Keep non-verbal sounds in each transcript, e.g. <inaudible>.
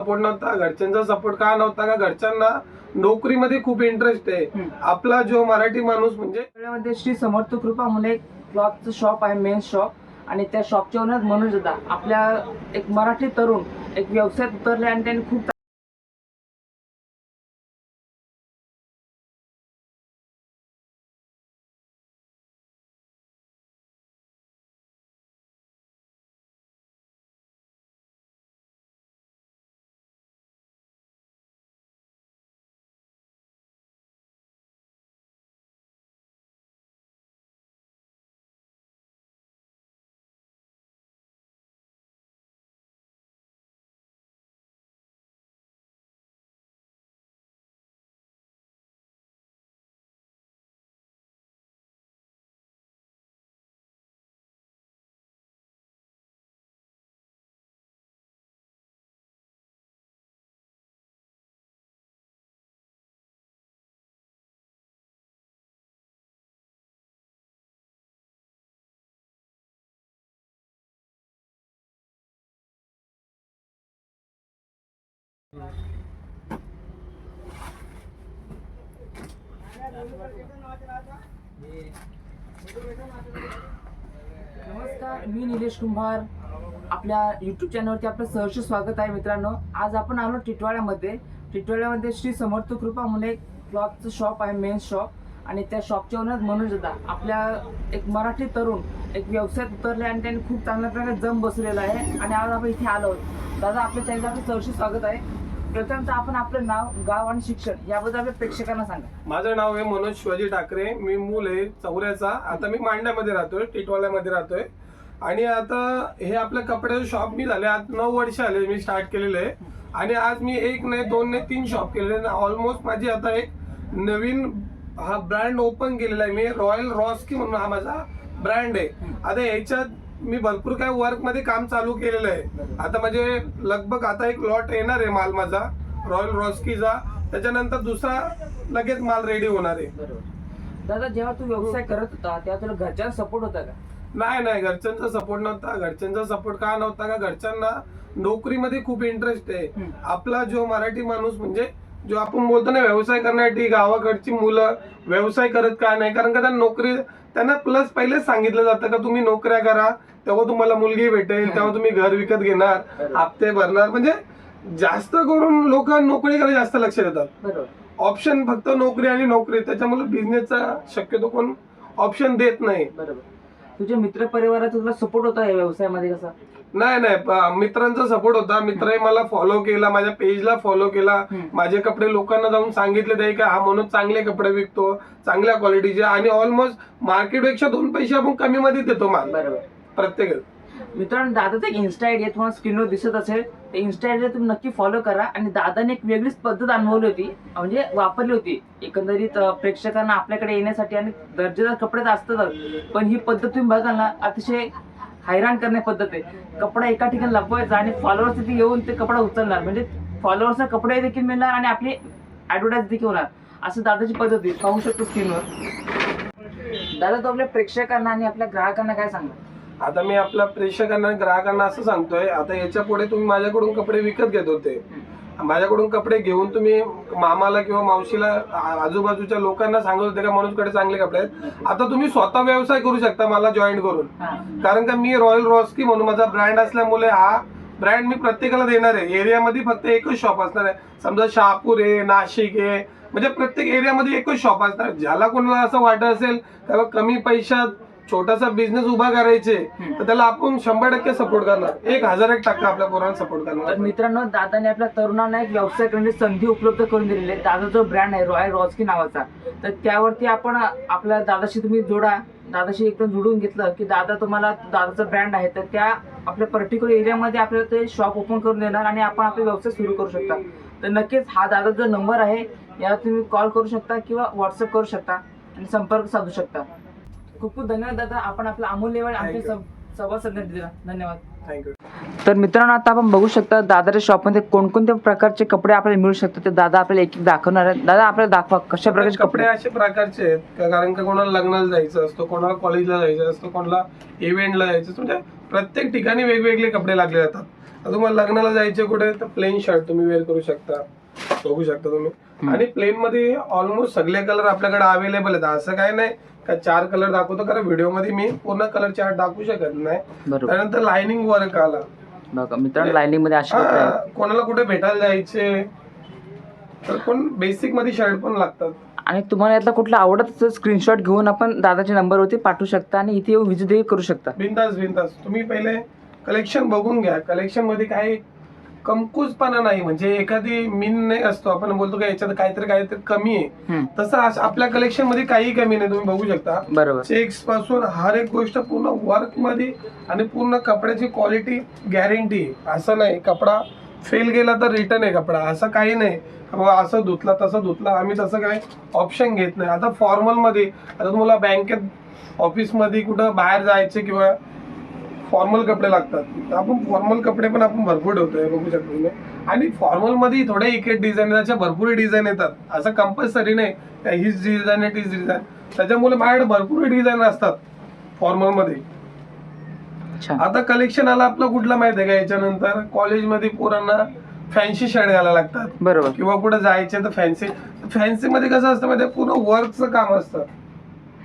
Support नव्हता घरच्यांचा support का नव्हता? का घरच्यांना नोकरीमध्ये खूप इंटरेस्ट आहे. आपला जो मराठी माणूस म्हणजे श्री समर्थ कृपा म्हणून एक क्लॉथचं शॉप आहे मेन शॉप आणि त्या शॉपच्या ओनर मनोज दादा. आपल्या एक मराठी तरुण एक व्यवसायात उतरले आणि त्यांनी खूप नमस्कार मी निलेश कुंभार. आपल्या युट्यूब चॅनलवरती आपलं सहर्ष स्वागत आहे मित्रांनो. आज आपण आलो टिटवाळ्यामध्ये. टिटवाळ्यामध्ये श्री समर्थ कृपा म्हणून एक क्लॉथचं शॉप आहे मेन शॉप आणि त्या शॉपच्या ओनर मनोज दादा. आपल्या एक मराठी तरुण एक व्यवसायात उतरले आणि त्यांनी खूप चांगल्या प्रकारे जम बसलेला आहे. आणि आज आपण इथे आलो दादा आपल्या चॅनलचं आपलं सहर्ष स्वागत आहे. प्रथमतः आपण आपलं नाव गाव आणि शिक्षण याबद्दल आपल्या प्रेक्षकांना सांगा. माझं नाव आहे मनोज शिवाजी ठाकरे. मी मूल आहे चौऱ्याचा. आता मी मांड्यामध्ये राहतोय टिटवाल्यामध्ये राहतोय. आणि आता हे आपलं कपड्याचं शॉप मी झाले. आज नऊ वर्ष आले मी स्टार्ट केलेलं आहे. आणि आज मी एक नाही दोन नाही तीन शॉप केलेले ऑलमोस्ट माझी आता एक नवीन हा ब्रँड ओपन केलेला आहे. मी रॉयल रॉस्की म्हणून हा माझा ब्रँड आहे. आता याच्यात मी भरपूर काय वर्कमध्ये काम चालू केलेलं आहे. आता म्हणजे लगभग आता एक लॉट येणार आहे माल माझा रॉयल रॉस्कीचा त्याच्यानंतर दुसरा लगेच माल रेडी होणार आहे. दादा जेव्हा तू व्यवसाय करत होता तेव्हा तुला घरच्यांचा सपोर्ट होता का? नाही नाही घरच्यांचा सपोर्ट नव्हता. घरच्यांचा सपोर्ट का नव्हता का? घरच्यांना नोकरीमध्ये खूप इंटरेस्ट आहे. आपला जो मराठी माणूस म्हणजे जो आपण बोलतो ना व्यवसाय करण्यासाठी गावाकडची मुलं व्यवसाय करत का नाही? कारण का त्यांना नोकरी त्यांना प्लस पहिलेच सांगितलं जातं का तुम्ही नोकऱ्या करा तेव्हा तुम्हाला मुलगी भेटेल <laughs> तेव्हा तुम्ही घर विकत घेणार हप्ते भरणार. म्हणजे जास्त करून लोक नोकरीकडे जास्त लक्ष देतात. ऑप्शन फक्त नोकरी आणि नोकरी. त्याच्यामुळे बिझनेसचा शक्यतो कोण ऑप्शन देत नाही. तुझ्या मित्र परिवाराचा तुला सपोर्ट होता या व्यवसायामध्ये कसा? नाही नाही. मित्रांचा सपोर्ट होता. मित्रही मला फॉलो केला. माझ्या पेजला फॉलो केला. माझे कपडे लोकांना जाऊन सांगितले ते का हा म्हणून चांगले कपडे विकतो चांगल्या क्वालिटीचे आणि ऑलमोस्ट मार्केटपेक्षा दोन पैसे आपण कमी मध्ये देतो माल. प्रत्येकच प्रत्येक मित्रांनो दादाचं एक इन्स्टा आयडी आहे तुम्हाला स्क्रीनवर दिसत असेल. ते इन्स्टा आयडी तुम्ही नक्की फॉलो करा. आणि दादाने एक वेगळीच पद्धत अनुभवली होती. म्हणजे वापरली होती. एकंदरीत प्रेक्षकांना आपल्याकडे येण्यासाठी आणि दर्जेदार कपडे तर असतातच. पण ही पद्धत तुम्ही बघाल ना अतिशय हैराण करण्या पद्धत आहे. कपडा एका ठिकाणी लपवायचा आणि फॉलोअर्स तिथे येऊन ते कपडा उचलणार. म्हणजे फॉलोअर्सना कपडे देखील मिळणार आणि आपली ॲडव्हर्टाईज देखील होणार. असं दादाची पद्धत आहे. पाहू शकतो स्क्रीनवर दादा तो आपल्या प्रेक्षकांना आणि आपल्या ग्राहकांना काय सांगणार? आता मी आपल्या प्रेक्षकांना ग्राहकांना असं सांगतोय आता याच्यापुढे तुम्ही माझ्याकडून कपडे विकत घेत होते. माझ्याकडून कपडे घेऊन तुम्ही मामाला किंवा मावशीला आजूबाजूच्या लोकांना सांगत होते का मनोजकडे चांगले कपडे आहेत. आता तुम्ही स्वतः व्यवसाय करू शकता मला जॉईन करून. कारण का मी रॉयल रॉस्की म्हणून माझा ब्रँड असल्यामुळे हा ब्रँड मी प्रत्येकाला देणार आहे. एरियामध्ये फक्त एकच शॉप असणार आहे. समजा शहापूर आहे नाशिक आहे म्हणजे प्रत्येक एरियामध्ये एकच शॉप असणार ज्याला कोणाला असं वाटत असेल का कमी पैशात छोटासा बिझनेस उभा करायचे तर त्याला आपण शंभर टक्के सपोर्ट करणार. एक हजार एक टक्का आपल्या पोरांना सपोर्ट तर करणार मित्रांनो दादाने आपल्या तरुणांना एक व्यवसाय करण्याची संधी उपलब्ध करून दिलेली आहे. दादा जो ब्रँड आहे रॉयल रॉस्की नावाचा तर त्यावरती आपण आपल्या दादाशी तुम्ही जोडा. दादाशी एकदम जोडून घेतलं की दादा तुम्हाला दादाचा ब्रँड आहे तर त्या आपल्या पर्टिक्युलर एरियामध्ये आपल्याला ते शॉप ओपन करून देणार आणि आपण आपला व्यवसाय सुरू करू शकता. तर नक्कीच हा दादाचा जो नंबर आहे यावर तुम्ही कॉल करू शकता किंवा व्हॉट्सअप करू शकता आणि संपर्क साधू शकता. खूप खूप धन्यवाद दादा. आपण आपला अमूल्य वेळ आमच्या Thank you. सं- संवाद साधण्यासाठी दिला. धन्यवाद. थँक्यू तर मित्रांनो आता आपण बघू शकता दादाच्या शॉपमध्ये कोणकोणत्या प्रकारचे कपडे आपल्याला मिळू शकतात ते दादा आपल्याला एक एक दाखवणार आहेत. दादा आपल्याला दाखवा कशा प्रकारचे कपडे कपडे? असे प्रकारचे आहेत. कारण का कोणाला लग्नाला जायचं असतं कोणाला कॉलेजला जायचं असतं कोणाला इव्हेंटला जायचं असतं म्हणजे प्रत्येक ठिकाणी वेगवेगळे कपडे लागले जातात. तुम्हाला लग्नाला जायचे कुठे तर प्लेन शर्ट तुम्ही वेअर करू शकता. बघू शकता तुम्ही. आणि प्लेन मध्ये ऑलमोस्ट सगळे कलर आपल्याकडे अवेलेबल आहेत. असं काय नाही का चार कलर दाखवतो कारण व्हिडिओमध्ये मी पूर्ण कलर चार्ट दाखवू शकत नाही. बरोबर. त्यानंतर लाइनिंग वर्क आला. बघा मित्रांनो मध्ये कपडे आहेत हा, कोणाला कुठे भेटायला जायचे तर पण बेसिकमध्ये शर्ट पण लागतात. आणि तुम्हाला यातला कुठला आवडत स्क्रीनशॉट घेऊन आपण दादाच्या नंबरवरती पाठवू शकता आणि इथे येऊन विजिट करू शकता. बिंदास बिंदास. तुम्ही पहिले कलेक्शन बघून घ्या. कलेक्शनमध्ये काही कमकुजपणा नाही. म्हणजे एखादी मीन नाही असतो. आपण बोलतो का याच्यात काहीतरी काहीतरी कमी आहे. तसं आपल्या कलेक्शनमध्ये काही कमी नाही. तुम्ही बघू शकता. बरोबर. चेक्सपासून हर एक गोष्ट पूर्ण वर्कमध्ये आणि पूर्ण कपड्याची क्वालिटी गॅरंटी असं नाही. कपडा फेल गेला तर रिटर्न आहे कपडा. असं काही नाही. बाबा असं धुतला तसं धुतला. आम्ही तसं काय ऑप्शन घेत नाही. आता फॉर्मलमध्ये आता तुम्हाला बँकेत ऑफिसमध्ये कुठं बाहेर जायचे किंवा फॉर्मल कपडे लागतात. आपण फॉर्मल कपडे पण आपण भरपूर ठेवतोय बघू शकतो तुम्ही. आणि फॉर्मलमध्ये थोड्या इकेट डिझाईन त्याच्या भरपूर डिझाईन येतात. असं कंपल्सरी नाही. हीच डिझाईन आहे तीच डिझाईन त्याच्यामुळे माझ्याकडे भरपूर डिझाईन असतात फॉर्मलमध्ये. आता कलेक्शन आला आपलं कुठलं माहिती आहे का? याच्यानंतर कॉलेजमध्ये पोरांना फॅन्सी शर्ट घालायला लागतात. बरोबर. किंवा कुठं जायचे तर फॅन्सी फॅन्सी मध्ये कसं असतं माहिती? पूर्ण वर्कचं काम असतं.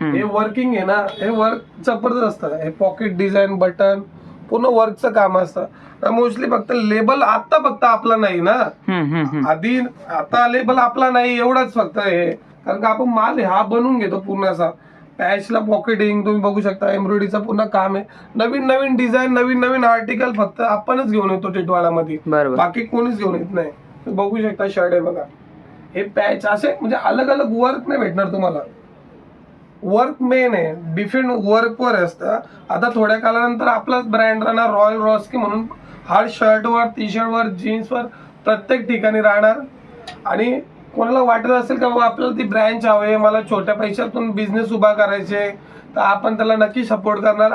हे वर्किंग आहे ना हे वर्क जबरदस्त असतं हे पॉकेट डिझाईन बटन पूर्ण वर्कचं काम असतं. मोस्टली फक्त लेबल आता फक्त आपला नाही ना. आधी आता लेबल आपला नाही एवढाच फक्त हे. कारण का आपण माल हा बनवून घेतो पूर्ण असा. पॅचला पॉकेटिंग तुम्ही बघू शकता एम्ब्रॉयडरीचं पूर्ण काम आहे. नवीन नवीन डिझाईन नवीन नवीन आर्टिकल फक्त आपणच घेऊन येतो टिटवाळामध्ये. बाकी कोणीच घेऊन येत नाही. बघू शकता शर्ट आहे बघा. हे पॅच असे म्हणजे अलग अलग वर्क नाही भेटणार तुम्हाला. वर्क मेन आहे. डिफेंड वर्कवर असतं. आता थोड्या काळानंतर आपलाच ब्रँड राहणार रॉयल रॉस्की म्हणून. हार्ड शर्टवर टी शर्टवर जीन्सवर प्रत्येक ठिकाणी राहणार. आणि कोणाला वाटत असेल का बाबा आपल्याला ती ब्रँच हवी मला छोट्या पैशातून बिझनेस उभा करायचे तर आपण त्याला नक्की सपोर्ट करणार.